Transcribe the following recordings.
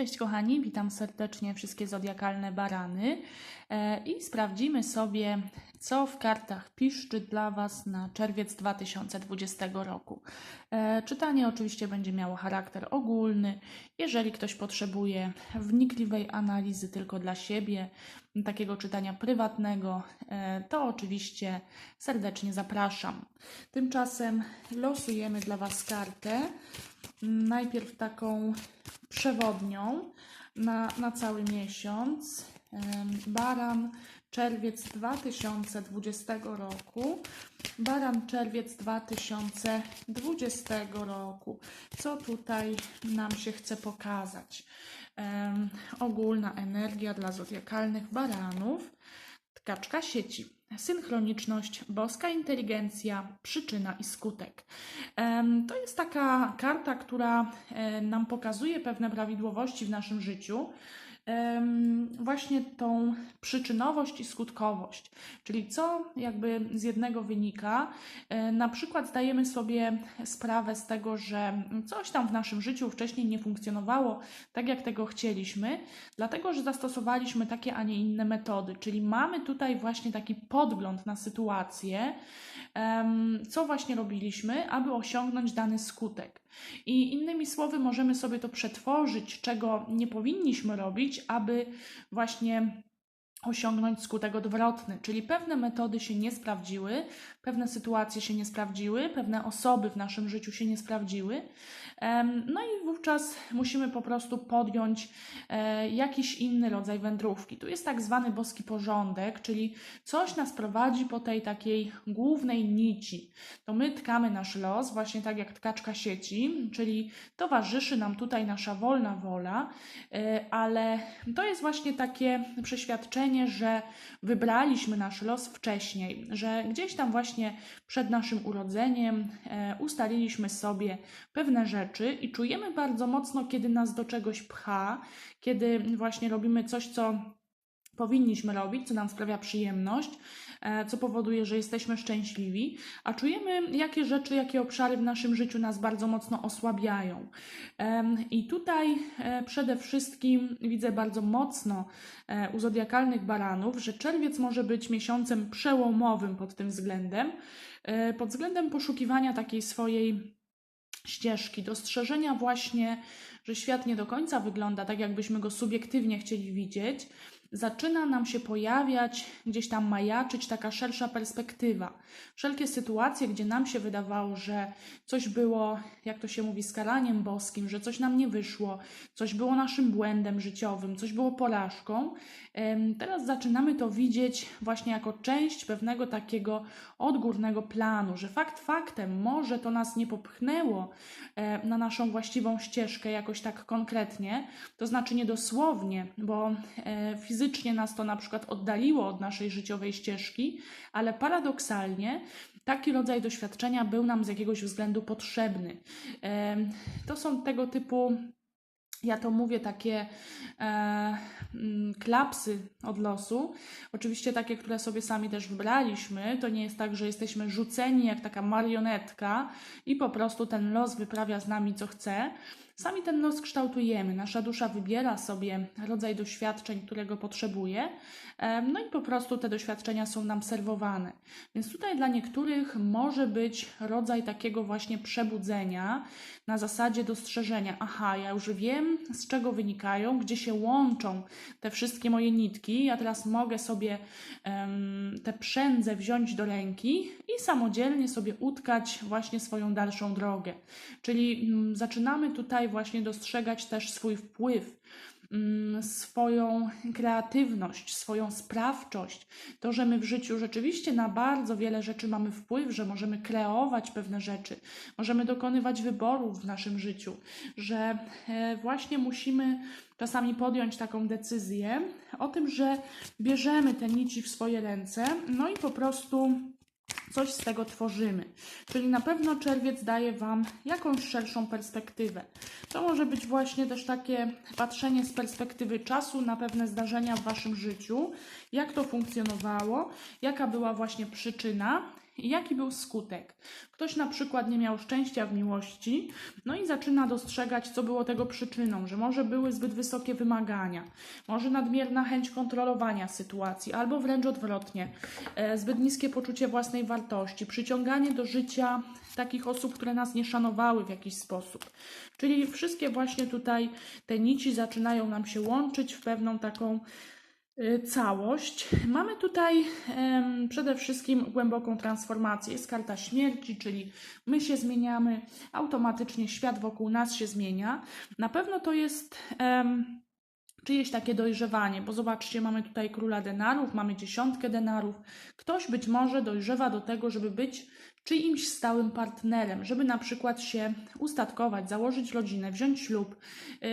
Cześć kochani, witam serdecznie wszystkie zodiakalne barany e, i sprawdzimy sobie, co w kartach piszczy dla Was na czerwiec 2020 roku. E, Czytanie oczywiście będzie miało charakter ogólny. Jeżeli ktoś potrzebuje wnikliwej analizy tylko dla siebie, takiego czytania prywatnego, e, to oczywiście serdecznie zapraszam. Tymczasem losujemy dla Was kartę. Najpierw taką przewodnią na, na cały miesiąc. Baran, czerwiec 2020 roku. Baran, czerwiec 2020 roku. Co tutaj nam się chce pokazać? Em, ogólna energia dla zodiakalnych baranów. Tkaczka sieci. Synchroniczność, boska inteligencja, przyczyna i skutek. To jest taka karta, która e, nam pokazuje pewne prawidłowości w naszym życiu. Właśnie tą przyczynowość i skutkowość, czyli co jakby z jednego wynika. E, Na przykład zdajemy sobie sprawę z tego, że coś tam w naszym życiu wcześniej nie funkcjonowało tak, jak tego chcieliśmy, dlatego że zastosowaliśmy takie, a nie inne metody. Czyli mamy tutaj właśnie taki podgląd na sytuację, co właśnie robiliśmy, aby osiągnąć dany skutek. I innymi słowy, możemy sobie to przetworzyć, czego nie powinniśmy robić, aby właśnie osiągnąć skutek odwrotny, czyli pewne metody się nie sprawdziły, pewne sytuacje się nie sprawdziły, pewne osoby w naszym życiu się nie sprawdziły. No i wówczas musimy po prostu podjąć e, jakiś inny rodzaj wędrówki. Tu jest tak zwany boski porządek, czyli coś nas prowadzi po tej takiej głównej nici. To my tkamy nasz los, właśnie tak jak tkaczka sieci, czyli towarzyszy nam tutaj nasza wolna wola, e, ale to jest właśnie takie przeświadczenie, że wybraliśmy nasz los wcześniej, że gdzieś tam właśnie przed naszym urodzeniem e, ustaliliśmy sobie pewne rzeczy i czujemy bardzo mocno, kiedy nas do czegoś pcha, kiedy właśnie robimy coś, co powinniśmy robić, co nam sprawia przyjemność, e, co powoduje, że jesteśmy szczęśliwi, a czujemy, jakie rzeczy, jakie obszary w naszym życiu nas bardzo mocno osłabiają. I tutaj e, przede wszystkim widzę bardzo mocno e, u zodiakalnych baranów, że czerwiec może być miesiącem przełomowym pod tym względem, pod względem poszukiwania takiej swojej ścieżki, dostrzeżenia właśnie, że świat nie do końca wygląda tak, jakbyśmy go subiektywnie chcieli widzieć, zaczyna nam się pojawiać, gdzieś tam majaczyć taka szersza perspektywa. Wszelkie sytuacje, gdzie nam się wydawało, że coś było, jak to się mówi, skaraniem boskim, że coś nam nie wyszło, coś było naszym błędem życiowym, coś było porażką, teraz zaczynamy to widzieć właśnie jako część pewnego takiego odgórnego planu, że fakt faktem może to nas nie popchnęło e, na naszą właściwą ścieżkę jakoś tak konkretnie, to znaczy nie dosłownie, bo e, fizycznie nas to na przykład oddaliło od naszej życiowej ścieżki, ale paradoksalnie taki rodzaj doświadczenia był nam z jakiegoś względu potrzebny. To są tego typu ja to mówię, takie e, mm, klapsy od losu. Oczywiście takie, które sobie sami też wybraliśmy. To nie jest tak, że jesteśmy rzuceni jak taka marionetka i po prostu ten los wyprawia z nami co chce. Sami ten los kształtujemy. Nasza dusza wybiera sobie rodzaj doświadczeń, którego potrzebuje, no i po prostu te doświadczenia są nam serwowane. Więc tutaj dla niektórych może być rodzaj takiego właśnie przebudzenia na zasadzie dostrzeżenia. Aha, ja już wiem, z czego wynikają, gdzie się łączą te wszystkie moje nitki. Ja teraz mogę sobie em, te przędze wziąć do ręki i samodzielnie sobie utkać właśnie swoją dalszą drogę. Czyli mm, zaczynamy tutaj właśnie dostrzegać też swój wpływ mm, swoją kreatywność, swoją sprawczość, to, że my w życiu rzeczywiście na bardzo wiele rzeczy mamy wpływ, że możemy kreować pewne rzeczy, możemy dokonywać wyborów w naszym życiu, że e, właśnie musimy czasami podjąć taką decyzję o tym, że bierzemy te nici w swoje ręce, no i po prostu coś z tego tworzymy. Czyli na pewno czerwiec daje Wam jakąś szerszą perspektywę. To może być właśnie też takie patrzenie z perspektywy czasu na pewne zdarzenia w Waszym życiu, jak to funkcjonowało, jaka była właśnie przyczyna Jaki był skutek? Ktoś na przykład nie miał szczęścia w miłości, no i zaczyna dostrzegać, co było tego przyczyną, że może były zbyt wysokie wymagania, może nadmierna chęć kontrolowania sytuacji, albo wręcz odwrotnie, e, zbyt niskie poczucie własnej wartości, przyciąganie do życia takich osób, które nas nie szanowały w jakiś sposób. Czyli wszystkie właśnie tutaj te nici zaczynają nam się łączyć w pewną taką całość. Mamy tutaj przede wszystkim głęboką transformację. Jest karta śmierci, czyli my się zmieniamy, automatycznie świat wokół nas się zmienia. Na pewno to jest. czyjeś takie dojrzewanie, bo zobaczcie, mamy tutaj króla denarów, mamy dziesiątkę denarów. Ktoś być może dojrzewa do tego, żeby być czyimś stałym partnerem, żeby na przykład się ustatkować, założyć rodzinę, wziąć ślub,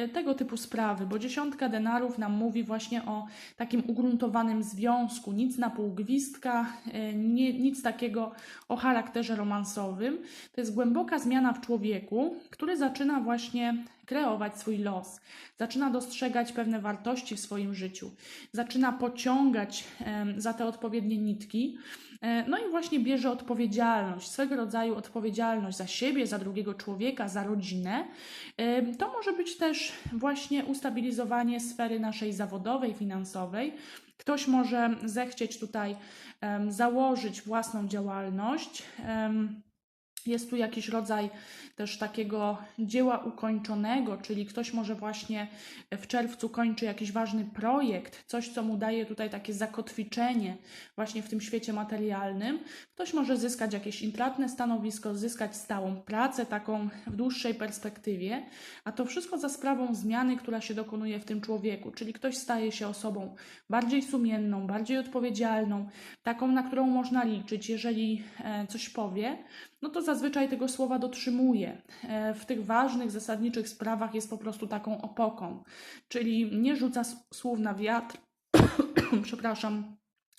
y, tego typu sprawy, bo dziesiątka denarów nam mówi właśnie o takim ugruntowanym związku, nic na pół gwizdka, y, nie, nic takiego o charakterze romansowym. To jest głęboka zmiana w człowieku, który zaczyna właśnie kreować swój los, zaczyna dostrzegać pewne wartości w swoim życiu, zaczyna pociągać za te odpowiednie nitki. E, No i właśnie bierze odpowiedzialność, swego rodzaju odpowiedzialność za siebie, za drugiego człowieka, za rodzinę. E, To może być też właśnie ustabilizowanie sfery naszej zawodowej, finansowej. Ktoś może zechcieć tutaj założyć własną działalność. Jest tu jakiś rodzaj też takiego dzieła ukończonego, czyli ktoś może właśnie w czerwcu kończy jakiś ważny projekt, coś, co mu daje tutaj takie zakotwiczenie właśnie w tym świecie materialnym. Ktoś może zyskać jakieś intratne stanowisko, zyskać stałą pracę, taką w dłuższej perspektywie, a to wszystko za sprawą zmiany, która się dokonuje w tym człowieku, czyli ktoś staje się osobą bardziej sumienną, bardziej odpowiedzialną, taką, na którą można liczyć, jeżeli e, coś powie, no to zazwyczaj tego słowa dotrzymuje. W tych ważnych, zasadniczych sprawach jest po prostu taką opoką, czyli nie rzuca słów na wiatr, przepraszam,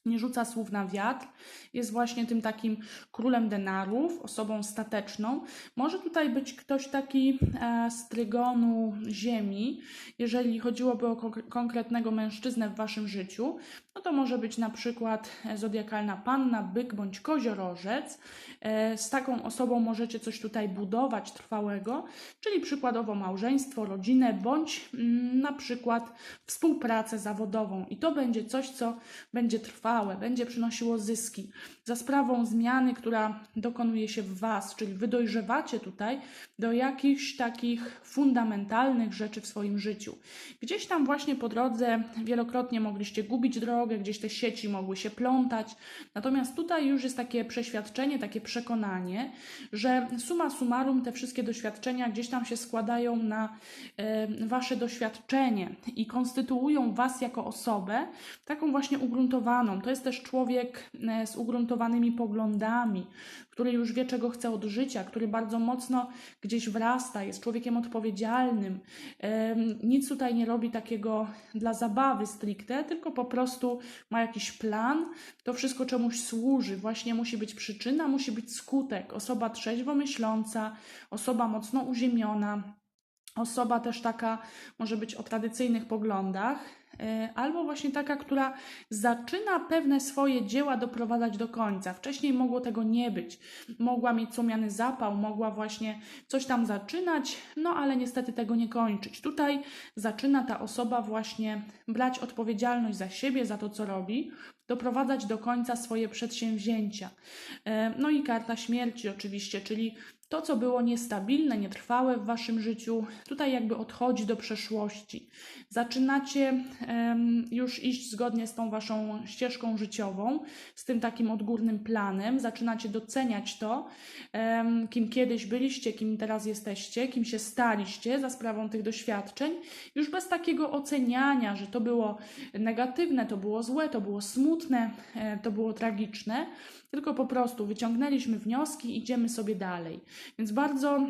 nie rzuca słów na wiatr, jest właśnie tym takim królem denarów, osobą stateczną. Może tutaj być ktoś taki e, z trygonu ziemi, jeżeli chodziłoby o konk- konkretnego mężczyznę w waszym życiu, no to może być na przykład e, zodiakalna panna, byk bądź koziorożec. E, Z taką osobą możecie coś tutaj budować trwałego, czyli przykładowo małżeństwo, rodzinę, bądź mm, na przykład współpracę zawodową. I to będzie coś, co będzie trwałe, będzie przynosiło zyski. Za sprawą zmiany, która dokonuje się w Was, czyli wy dojrzewacie tutaj do jakichś takich fundamentalnych rzeczy w swoim życiu. Gdzieś tam właśnie po drodze wielokrotnie mogliście gubić drogę, gdzieś te sieci mogły się plątać. Natomiast tutaj już jest takie przeświadczenie, takie przekonanie, że suma summarum te wszystkie doświadczenia gdzieś tam się składają na e, wasze doświadczenie i konstytuują was jako osobę taką właśnie ugruntowaną. To jest też człowiek e, z ugruntowanymi poglądami, który już wie, czego chce od życia, który bardzo mocno gdzieś wrasta, jest człowiekiem odpowiedzialnym. Nic tutaj nie robi takiego dla zabawy stricte, tylko po prostu ma jakiś plan, to wszystko czemuś służy. Właśnie musi być przyczyna, musi być skutek. Osoba trzeźwo myśląca, osoba mocno uziemiona, osoba też taka może być o tradycyjnych poglądach, albo właśnie taka, która zaczyna pewne swoje dzieła doprowadzać do końca. Wcześniej mogło tego nie być. Mogła mieć sumiany zapał, mogła właśnie coś tam zaczynać, no ale niestety tego nie kończyć. Tutaj zaczyna ta osoba właśnie brać odpowiedzialność za siebie, za to, co robi, doprowadzać do końca swoje przedsięwzięcia. E, No i karta śmierci oczywiście, czyli to, co było niestabilne, nietrwałe w waszym życiu, tutaj jakby odchodzi do przeszłości. Zaczynacie em, już iść zgodnie z tą waszą ścieżką życiową, z tym takim odgórnym planem. Zaczynacie doceniać to, em, kim kiedyś byliście, kim teraz jesteście, kim się staliście za sprawą tych doświadczeń, już bez takiego oceniania, że to było negatywne, to było złe, to było smutne, e, to było tragiczne, tylko po prostu wyciągnęliśmy wnioski, idziemy sobie dalej. Więc bardzo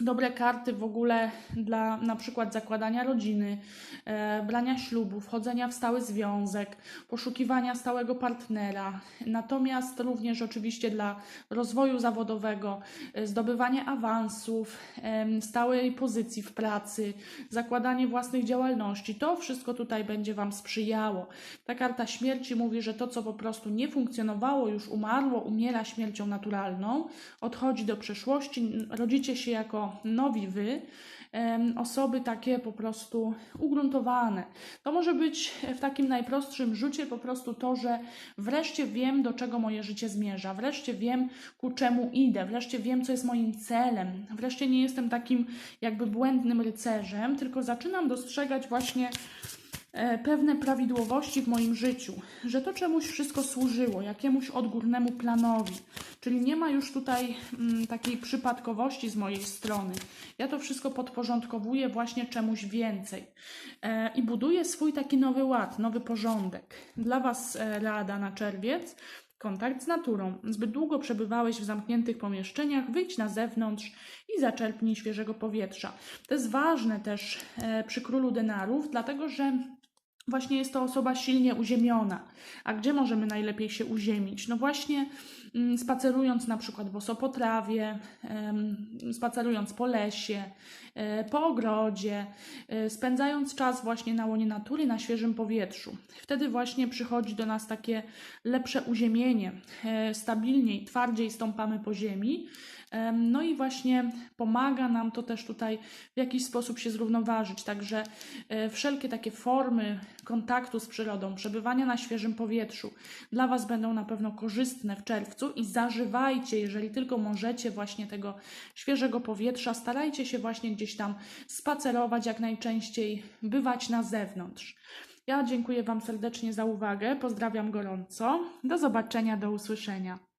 dobre karty w ogóle dla na przykład zakładania rodziny, e, brania ślubu, wchodzenia w stały związek, poszukiwania stałego partnera. Natomiast również oczywiście dla rozwoju zawodowego, e, zdobywanie awansów, em, stałej pozycji w pracy, zakładanie własnych działalności. To wszystko tutaj będzie Wam sprzyjało. Ta karta śmierci mówi, że to, co po prostu nie funkcjonowało, już umarło, umiera śmiercią naturalną, odchodzi do przeszłości, rodzicie się jako nowi wy, osoby takie po prostu ugruntowane. To może być w takim najprostszym rzucie po prostu to, że wreszcie wiem, do czego moje życie zmierza, wreszcie wiem, ku czemu idę, wreszcie wiem, co jest moim celem, wreszcie nie jestem takim jakby błędnym rycerzem, tylko zaczynam dostrzegać właśnie pewne prawidłowości w moim życiu, że to czemuś wszystko służyło, jakiemuś odgórnemu planowi, czyli nie ma już tutaj mm, takiej przypadkowości z mojej strony. Ja to wszystko podporządkowuję właśnie czemuś więcej e, i buduję swój taki nowy ład, nowy porządek. Dla Was e, rada na czerwiec. Kontakt z naturą. Zbyt długo przebywałeś w zamkniętych pomieszczeniach, wyjdź na zewnątrz i zaczerpnij świeżego powietrza. To jest ważne też e, przy królu denarów, dlatego że właśnie jest to osoba silnie uziemiona. A gdzie możemy najlepiej się uziemić? No właśnie mm, spacerując na przykład boso po trawie, em, spacerując po lesie, e, po ogrodzie, e, spędzając czas właśnie na łonie natury, na świeżym powietrzu. Wtedy właśnie przychodzi do nas takie lepsze uziemienie, e, stabilniej, twardziej stąpamy po ziemi. No i właśnie pomaga nam to też tutaj w jakiś sposób się zrównoważyć. Także e, wszelkie takie formy kontaktu z przyrodą, przebywania na świeżym powietrzu dla Was będą na pewno korzystne w czerwcu i zażywajcie, jeżeli tylko możecie, właśnie tego świeżego powietrza. Starajcie się właśnie gdzieś tam spacerować jak najczęściej, bywać na zewnątrz. Ja dziękuję Wam serdecznie za uwagę, pozdrawiam gorąco. Do zobaczenia, do usłyszenia.